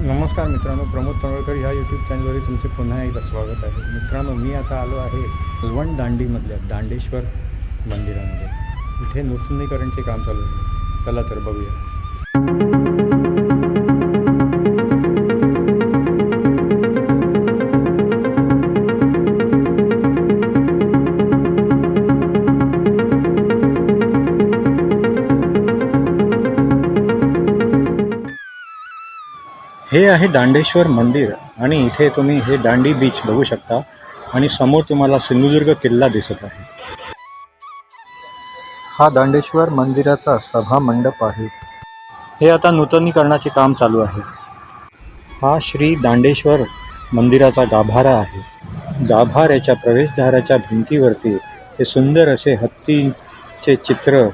नमस्कार मित्रांनो प्रमोद तळवळकर ह्या यूट्यूब चॅनलवरील तुमचे पुन्हा एकदा स्वागत आहे. मित्रांनो मी आता आलो आहे अलवण दांडीमधल्या दांडेश्वर मंदिरामध्ये. इथे नूतनीकरणचे काम चालू आहे. चला तर बघूया. हे आहे दांडेश्वर मंदिर आणि इथे तुम्ही हे दांडी बीच बघू शकता. आणि समोर तुम्हाला सिंधुदुर्ग किल्ला दिसत आहे. हा दांडेश्वर मंदिराचा सभा मंडप आहे. हे आता नूतनीकरणाचे काम चालू आहे. हा श्री दांडेश्वर मंदिराचा गाभारा आहे. गाभाऱ्याच्या प्रवेशद्वाराच्या भिंतीवरती हे सुंदर असे हत्तीचे चित्र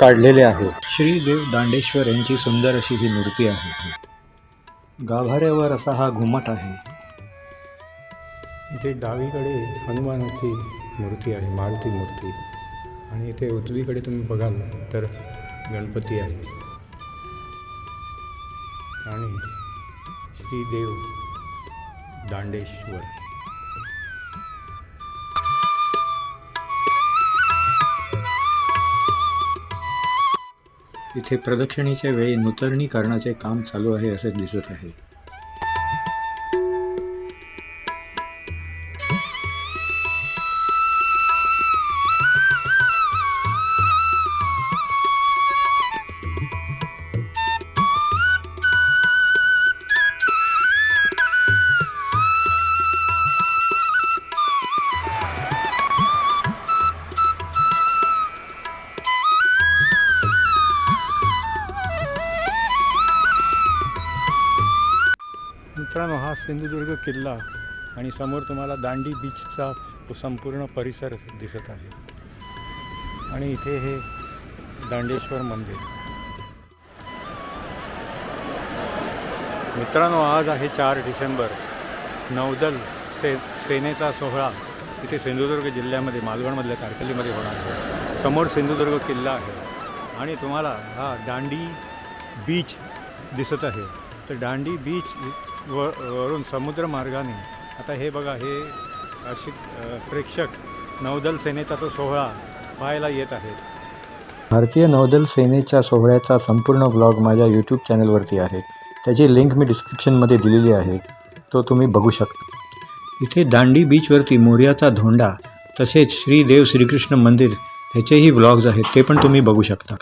काढलेले आहे. श्रीदेव दांडेश्वर यांची सुंदर अशी ही मूर्ती आहे. गाभाऱ्यावर असा हा घुमट आहे. इथे डावीकडे हनुमानाची मूर्ती आहे मारुती मूर्ती. आणि इथे उजवीकडे तुम्ही बघाल तर गणपती आहे. आणि श्रीदेव दांडेश्वर. इथे प्रदक्षिणेच्या वेळी नूतनीकरणाचे काम चालू आहे असे दिसत आहे. मित्रांनो हा सिंधुदुर्ग किल्ला आणि समोर तुम्हाला दांडी बीचचा संपूर्ण परिसर दिसत आहे. आणि इथे हे दांडेश्वर मंदिर. मित्रांनो आज आहे चार डिसेंबर. नौदल से सेनेचा सोहळा इथे सिंधुदुर्ग जिल्ह्यामध्ये मालवणमधल्या तारकलीमध्ये होणार आहे. समोर सिंधुदुर्ग किल्ला आहे. आणि तुम्हाला हा दांडी बीच दिसत आहे. तर दांडी बीच व वरून समुद्र मार्गाने आता हे बघा हे अशी प्रेक्षक नौदल सेनेचा तो सोहळा पाहायला येत आहेत. भारतीय नौदल सेनेच्या सोहळ्याचा संपूर्ण ब्लॉग माझ्या यूट्यूब चॅनलवरती आहे. त्याची लिंक मी डिस्क्रिप्शनमध्ये दिलेली आहे. तो तुम्ही बघू शकता. इथे दांडी बीचवरती मोर्याचा धोंडा तसेच श्री देव श्रीकृष्ण मंदिर ह्याचेही व्लॉग्ज आहेत ते पण तुम्ही बघू शकता.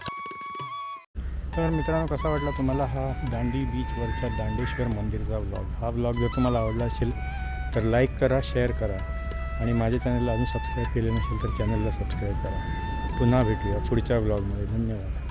तर मित्रांनो कसा वाटला तुम्हाला हा दांडी बीचवरच्या दांडेश्वर मंदिरचा व्लॉग हा व्लॉग जर तुम्हाला आवडला असेल तर लाईक करा शेअर करा आणि माझ्या चॅनलला अजून सबस्क्राईब केले नसेल तर चॅनलला सबस्क्राईब करा. पुन्हा भेटूया पुढच्या व्लॉगमध्ये धन्यवाद.